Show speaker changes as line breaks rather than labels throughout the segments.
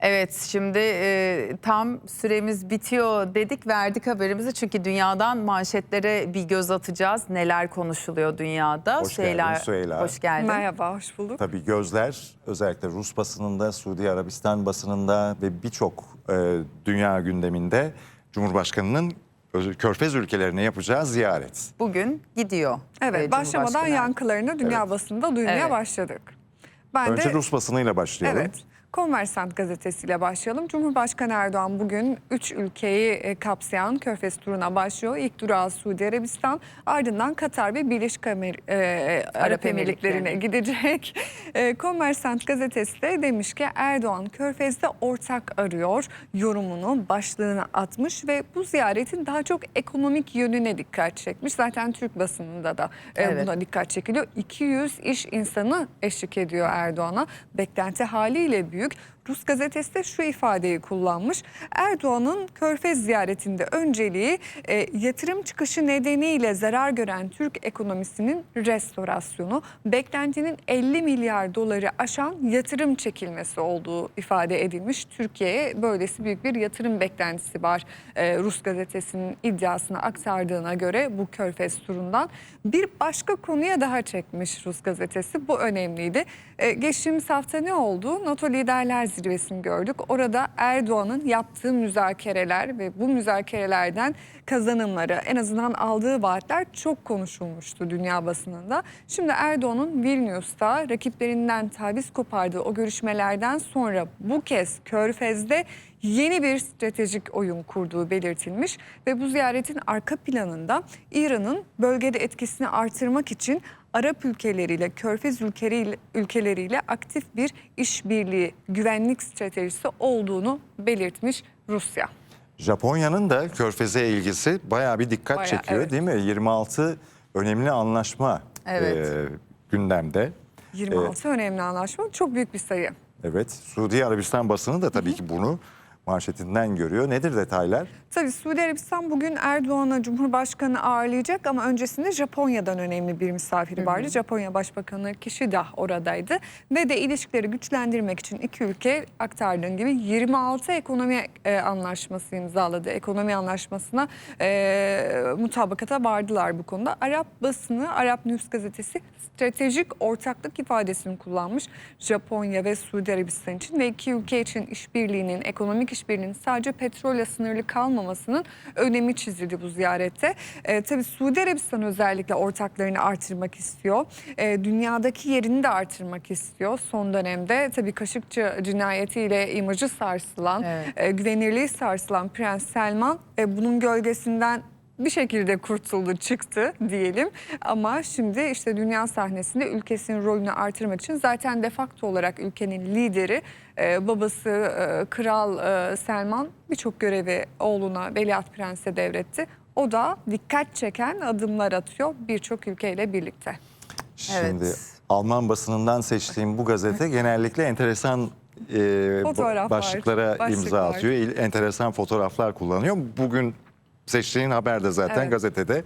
Evet şimdi e, tam süremiz bitiyor dedik verdik haberimizi çünkü dünyadan manşetlere bir göz atacağız. Neler konuşuluyor dünyada?
Hoş geldin Süheyla.
Hoş geldin.
Merhaba, hoş bulduk.
Tabii gözler özellikle Rus basınında, Suudi Arabistan basınında ve birçok e, dünya gündeminde Cumhurbaşkanı'nın Körfez ülkelerine yapacağı ziyaret.
Bugün gidiyor.
Evet, başlamadan yankılarını dünya basında duymaya
Evet.
başladık. Ben
Önce
de
Rus basınıyla başlayalım.
Evet. Kommersant gazetesiyle başlayalım. Cumhurbaşkanı Erdoğan bugün 3 ülkeyi e, kapsayan Körfez turuna başlıyor. İlk durağı Suudi Arabistan, ardından Katar ve Birleşik Amer- e, Arap Emirlikleri'ne gidecek. E, gazetesi de demiş ki Erdoğan Körfez'de ortak arıyor yorumunu başlığına atmış ve bu ziyaretin daha çok ekonomik yönüne dikkat çekmiş. Zaten Türk basınında da e,
Evet.
buna dikkat çekiliyor. 200 iş insanı eşlik ediyor Erdoğan'a. Beklenti haliyle büyük. büyük. Rus gazetesi de şu ifadeyi kullanmış. Erdoğan'ın Körfez ziyaretinde önceliği e, yatırım çıkışı nedeniyle zarar gören Türk ekonomisinin restorasyonu, beklentinin 50 milyar doları aşan yatırım çekilmesi olduğu ifade edilmiş. Türkiye'ye böylesi büyük bir yatırım beklentisi var. E, Rus gazetesinin iddiasına aktardığına göre bu Körfez turundan bir başka konuya daha çekmiş Rus gazetesi. Bu önemliydi. E, geçtiğimiz hafta ne oldu? NATO Liderler Zirvesi'ni gördük. Orada Erdoğan'ın yaptığı müzakereler ve bu müzakerelerden kazanımları en azından aldığı vaatler çok konuşulmuştu dünya basınında. Şimdi Erdoğan'ın Vilnius'ta rakiplerinden taviz kopardığı o görüşmelerden sonra bu kez Körfez'de yeni bir stratejik oyun kurduğu belirtilmiş ve bu ziyaretin arka planında İran'ın bölgede etkisini artırmak için Arap ülkeleriyle, Körfez ülkeleriyle, ülkeleriyle aktif bir işbirliği, güvenlik stratejisi olduğunu belirtmiş Rusya.
Japonya'nın da Körfez'e ilgisi bayağı bir dikkat
Bayağı,
çekiyor
evet.
değil mi? 26 önemli anlaşma
Evet.
e, gündemde.
26 önemli anlaşma çok büyük bir sayı.
Evet, Suudi Arabistan basını da tabii ki bunu manşetinden görüyor. Nedir detaylar?
Tabii Suudi Arabistan bugün Erdoğan'a Cumhurbaşkanı ağırlayacak ama öncesinde Japonya'dan önemli bir misafiri vardı. Japonya Başbakanı Kishida oradaydı ve de ilişkileri güçlendirmek için iki ülke aktardığım gibi 26 ekonomi e, anlaşması imzaladı. Ekonomi anlaşmasına e, mutabakata vardılar bu konuda. Arap basını, Arap News gazetesi stratejik ortaklık ifadesini kullanmış. Japonya ve Suudi Arabistan için ve iki ülke için işbirliğinin, ekonomik işbirliğinin sadece petrolle sınırlı kalmamasının önemi çizildi bu ziyarette. E, tabii Suudi Arabistan özellikle ortaklarını artırmak istiyor. E, dünyadaki yerini de artırmak istiyor. Son dönemde tabii Kaşıkçı cinayetiyle imajı sarsılan,
Evet.
e, güvenirliği sarsılan Prens Selman e, bunun gölgesinden bir şekilde kurtuldu çıktı diyelim ama şimdi işte dünya sahnesinde ülkesinin rolünü artırmak için zaten defakto olarak ülkenin lideri e, babası e, Kral e, Selman birçok görevi oğluna Veliaht Prens'e devretti. O da dikkat çeken adımlar atıyor birçok ülkeyle birlikte.
Şimdi
Evet.
Alman basınından seçtiğim bu gazete genellikle enteresan e, başlıklara imza
başlıklar.
atıyor. İl- Enteresan fotoğraflar kullanıyor. Bugün seçtiğin haber de zaten
Evet.
gazetede.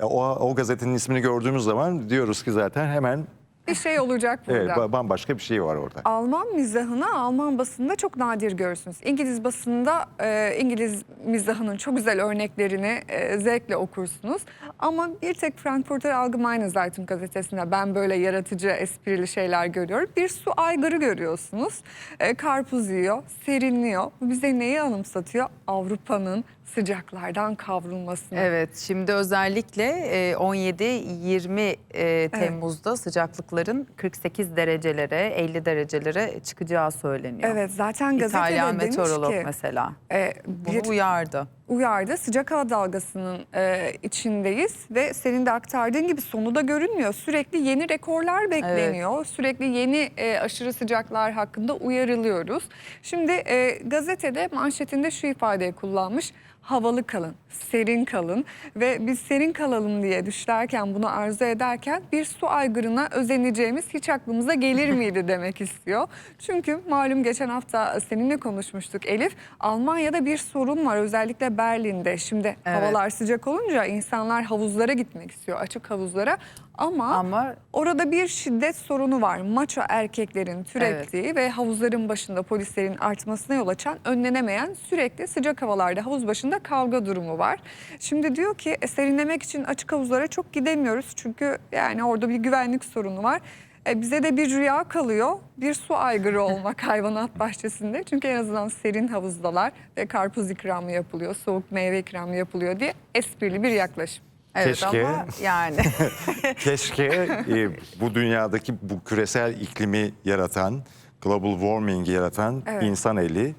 E, O, o gazetenin ismini gördüğümüz zaman diyoruz ki zaten hemen
Bir şey olacak burada.
evet, ba- bambaşka bir şey var orada.
Alman mizahını Alman basında çok nadir görürsünüz. İngiliz basında e, İngiliz mizahının çok güzel örneklerini e, zevkle okursunuz. Ama bir tek Frankfurter Allgemeine Zeitung gazetesinde ben böyle yaratıcı, esprili şeyler görüyorum. Bir su aygırı görüyorsunuz. E, karpuz yiyor, serinliyor. Bu bize neyi anımsatıyor? Avrupa'nın sıcaklardan kavrulmasını.
Evet şimdi özellikle e, 17-20 e, Temmuz'da sıcaklıkların 48 derecelere 50 derecelere çıkacağı söyleniyor.
Evet zaten gazetede
İtalyan
demiş
meteorolog
ki
mesela
e,
bunu
bir-
uyardı.
uyardı. Sıcak hava dalgasının e, içindeyiz ve senin de aktardığın gibi sonu da görünmüyor. Sürekli yeni rekorlar bekleniyor. Sürekli yeni e, aşırı sıcaklar hakkında uyarılıyoruz. Şimdi e, gazetede manşetinde şu ifadeyi kullanmış. Havalı kalın, serin kalın ve biz serin kalalım diye düşlerken bunu arzu ederken bir su aygırına özeneceğimiz hiç aklımıza gelir miydi demek istiyor. Çünkü malum geçen hafta seninle konuşmuştuk Elif. Almanya'da bir sorun var özellikle Berlin'de. Şimdi
Evet.
havalar sıcak olunca insanlar havuzlara gitmek istiyor, açık havuzlara. Ama,
Ama
orada bir şiddet sorunu var. Maço erkeklerin türettiği ve havuzların başında polislerin artmasına yol açan önlenemeyen sürekli sıcak havalarda havuz başında kavga durumu var. Şimdi diyor ki e, serinlemek için açık havuzlara çok gidemiyoruz. Çünkü yani orada bir güvenlik sorunu var. E, bize de bir rüya kalıyor. Bir su aygırı olmak hayvanat bahçesinde. Çünkü en azından serin havuzdalar ve karpuz ikramı yapılıyor, soğuk meyve ikramı yapılıyor diye esprili bir yaklaşım.
evet
Keşke.
ama yani
Keşke e, bu dünyadaki bu küresel iklimi yaratan, global warming'i yaratan
Evet.
insan eli,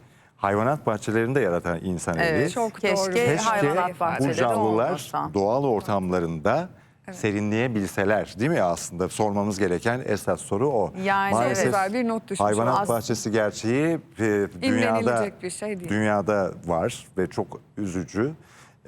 hayvanat bahçelerinde yaratan insan eli.
evet,
Çok
keşke
doğru.
Keşke
hayvanat
bu canlılar
olmasa.
doğal ortamlarında serinleyebilseler değil mi aslında sormamız gereken esas soru o.
Yani
Çok
evet.
bir not düşmüş.
Hayvanat
olduk.
bahçesi gerçeği e, dünyada
bir şey değil.
dünyada var ve çok üzücü.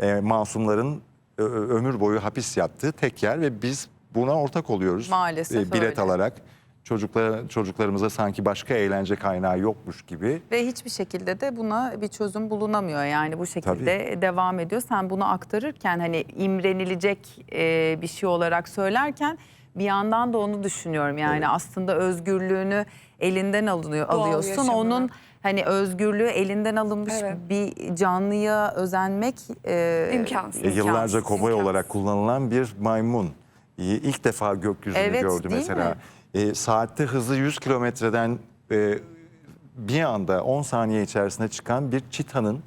E, masumların ö- ömür boyu hapis yattığı tek yer ve biz buna ortak oluyoruz.
Maalesef
bilet
öyle.
alarak çocuklar çocuklarımıza sanki başka eğlence kaynağı yokmuş gibi.
Ve hiçbir şekilde de buna bir çözüm bulunamıyor. Yani bu şekilde devam ediyor. Sen bunu aktarırken hani imrenilecek e, bir şey olarak söylerken bir yandan da onu düşünüyorum. Yani aslında özgürlüğünü elinden alınıyor
Doğal
alıyorsun.
yaşamını.
Onun hani özgürlüğü elinden alınmış
Evet.
bir canlıya özenmek e,
İmkansız.
E, yıllarca
imkansız.
kobay
imkansız.
olarak kullanılan bir maymun. İlk defa gökyüzünü
Evet,
gördü
değil
mesela.
mi?
E, saatte hızı 100 kilometreden e, bir anda 10 saniye içerisinde çıkan bir çitanın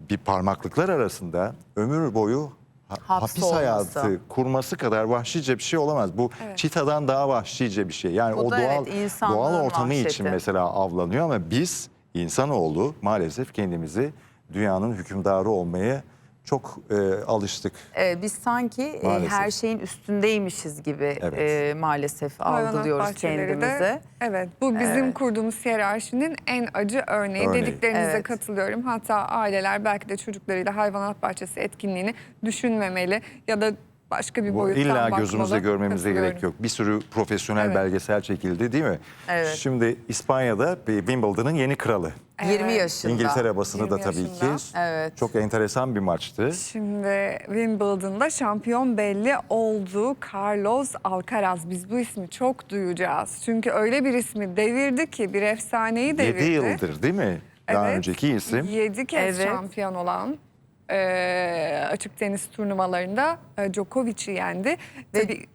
bir parmaklıklar arasında ömür boyu ha-
Hapse
hapis
olması.
hayatı kurması kadar vahşice bir şey olamaz. Bu
Evet.
çitadan daha vahşice bir şey. Yani
Bu
o
da
doğal
evet,
doğal ortamı
vahşeti.
için mesela avlanıyor ama biz insanoğlu maalesef kendimizi dünyanın hükümdarı olmaya çok e, alıştık.
e, biz sanki e,
Maalesef.
her şeyin üstündeymişiz gibi
Evet.
e, maalesef
Hayvanat
algılıyoruz
bahçeleri de-
kendimizi.
evet bu bizim kurduğumuz hiyerarşinin en acı örneği.
Örneği.
Dediklerinize
Evet.
katılıyorum. Hatta aileler belki de çocuklarıyla hayvanat bahçesi etkinliğini düşünmemeli ya da başka bir
Bu
boyuttan
illa
bakmalı.
gözümüzle görmemize gerek yok. Bir sürü profesyonel
Evet.
belgesel çekildi değil mi?
Evet.
Şimdi İspanya'da Wimbledon'ın yeni kralı.
20
Evet.
yaşında.
İngiltere basını da
20
tabii
yaşında.
ki
Evet.
çok enteresan bir maçtı.
Şimdi Wimbledon'da şampiyon belli oldu. Carlos Alcaraz. Biz bu ismi çok duyacağız. Çünkü öyle bir ismi devirdi ki bir efsaneyi devirdi.
7 yıldır değil mi? Daha
Evet.
önceki isim.
7 kez
Evet.
şampiyon olan e, açık tenis turnuvalarında e, Djokovic'i yendi.
Ve-
Tabii,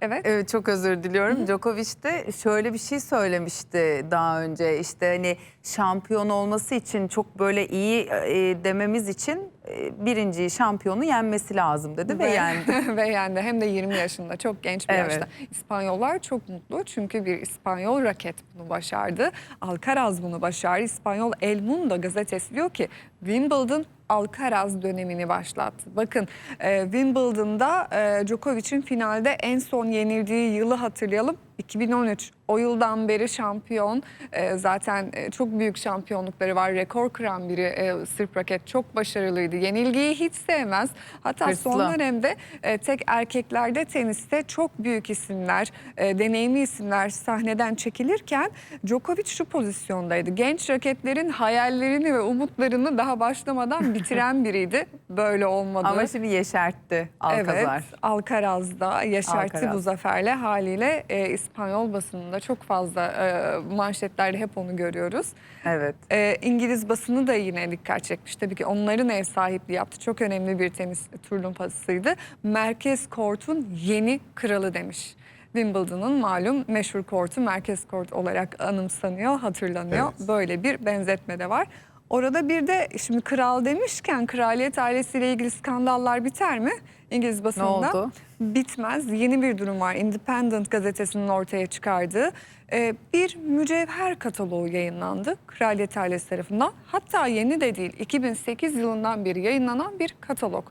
evet.
Evet çok özür diliyorum. Djokovic de şöyle bir şey söylemişti daha önce. İşte hani şampiyon olması için çok böyle iyi e, dememiz için e, birinci şampiyonu yenmesi lazım dedi ve, yendi.
ve yendi. Hem de 20 yaşında çok genç bir
Evet.
yaşta. İspanyollar çok mutlu çünkü bir İspanyol raket bunu başardı. Alcaraz bunu başardı. İspanyol El Mundo gazetesi diyor ki Wimbledon Alcaraz dönemini başlattı. Bakın e, Wimbledon'da e, Djokovic'in finalde en son yenildiği yılı hatırlayalım. 2013 o yıldan beri şampiyon E, zaten e, çok büyük şampiyonlukları var rekor kıran biri e, Sırp raket çok başarılıydı yenilgiyi hiç sevmez hatta son
Hırslı.
dönemde e, tek erkeklerde teniste çok büyük isimler, e, deneyimli isimler sahneden çekilirken Djokovic şu pozisyondaydı. Genç raketlerin hayallerini ve umutlarını daha başlamadan bitiren biriydi. Böyle olmadı.
Ama şimdi yeşertti Alcazar.
Evet, Alcaraz da yaşarttı
Alcaraz.
bu zaferle haliyle e, İspanyol basınında çok fazla e, manşetlerde hep onu görüyoruz.
Evet.
E, İngiliz basını da yine dikkat çekmiş. Tabii ki onların ev sahipliği yaptı. Çok önemli bir tenis turnuvasıydı. Merkez Kort'un yeni kralı demiş. Wimbledon'ın malum meşhur kortu Merkez Kort olarak anımsanıyor, hatırlanıyor.
Evet.
Böyle bir benzetme de var. Orada bir de şimdi kral demişken kraliyet ailesiyle ilgili skandallar biter mi? İngiliz basında
oldu?
bitmez. Yeni bir durum var. Independent gazetesinin ortaya çıkardığı e, bir mücevher kataloğu yayınlandı Kraliyet ailesi tarafından. Hatta yeni de değil 2008 yılından beri yayınlanan bir katalog.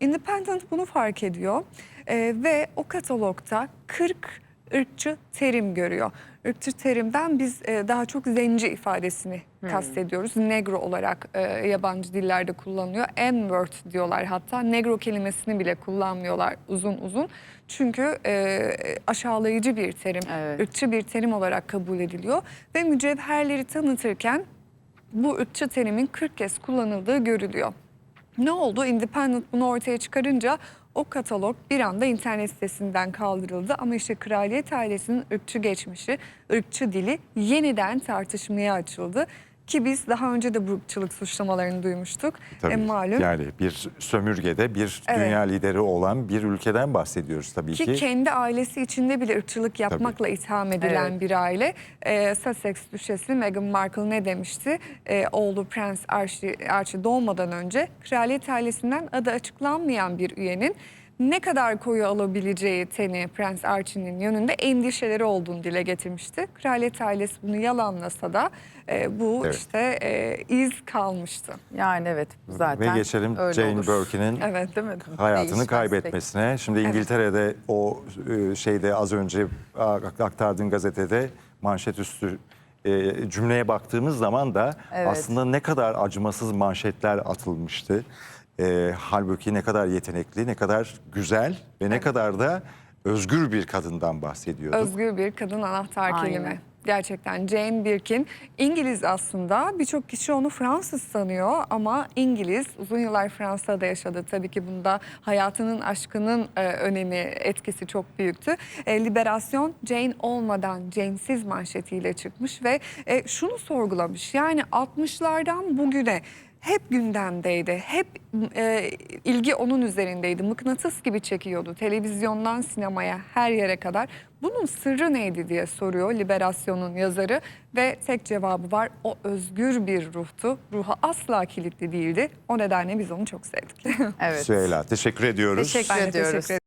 Independent bunu fark ediyor E, ve o katalogda 40 ırkçı terim görüyor. Irkçı terimden biz e, daha çok zenci ifadesini kastediyoruz. Negro olarak e, yabancı dillerde kullanılıyor. N-word diyorlar hatta. Negro kelimesini bile kullanmıyorlar uzun uzun. Çünkü e, aşağılayıcı bir terim,
Evet.
ırkçı bir terim olarak kabul ediliyor. Ve mücevherleri tanıtırken bu ırkçı terimin 40 kez kullanıldığı görülüyor. Ne oldu? Independent bunu ortaya çıkarınca o katalog bir anda internet sitesinden kaldırıldı. Ama işte kraliyet ailesinin ırkçı geçmişi, ırkçı dili yeniden tartışmaya açıldı. Ki biz daha önce de bu ırkçılık suçlamalarını duymuştuk.
Tabii.
E, malum
Yani bir sömürgede bir
Evet.
dünya lideri olan bir ülkeden bahsediyoruz tabii
Ki
ki.
kendi ailesi içinde bile ırkçılık yapmakla itham edilen
Evet.
bir aile. Ee, Sussex Düşesi Meghan Markle ne demişti? Ee, oğlu Prens Archie, Archie doğmadan önce kraliyet ailesinden adı açıklanmayan bir üyenin ne kadar koyu alabileceği teni Prens Archie'nin yönünde endişeleri olduğunu dile getirmişti. Kraliyet ailesi bunu yalanlasa da e, bu
Evet.
işte e, iz kalmıştı.
Yani evet zaten
Ve geçelim Jane. Birkin'in
Evet.
Değil mi?
hayatını
Değişmez
kaybetmesine. Şimdi İngiltere'de o e, şeyde az önce aktardığın gazetede manşet üstü e, cümleye baktığımız zaman da
Evet.
aslında ne kadar acımasız manşetler atılmıştı. E, halbuki ne kadar yetenekli, ne kadar güzel ve ne kadar da özgür bir kadından bahsediyorduk.
Özgür bir kadın anahtar
Aynen.
kelime. Gerçekten Jane Birkin İngiliz aslında birçok kişi onu Fransız sanıyor ama İngiliz uzun yıllar Fransa'da yaşadı. Tabii ki bunda hayatının aşkının e, önemi etkisi çok büyüktü. E, Liberasyon Jane olmadan Jane'siz manşetiyle çıkmış ve e, şunu sorgulamış yani 60'lardan bugüne hep gündemdeydi. Hep e, ilgi onun üzerindeydi. Mıknatıs gibi çekiyordu. Televizyondan sinemaya her yere kadar. Bunun sırrı neydi diye soruyor Liberasyon'un yazarı ve tek cevabı var. O özgür bir ruhtu. Ruha asla kilitli değildi. O nedenle biz onu çok sevdik.
Evet.
Süheyla teşekkür ediyoruz.
Teşekkür ediyoruz.
teşekkür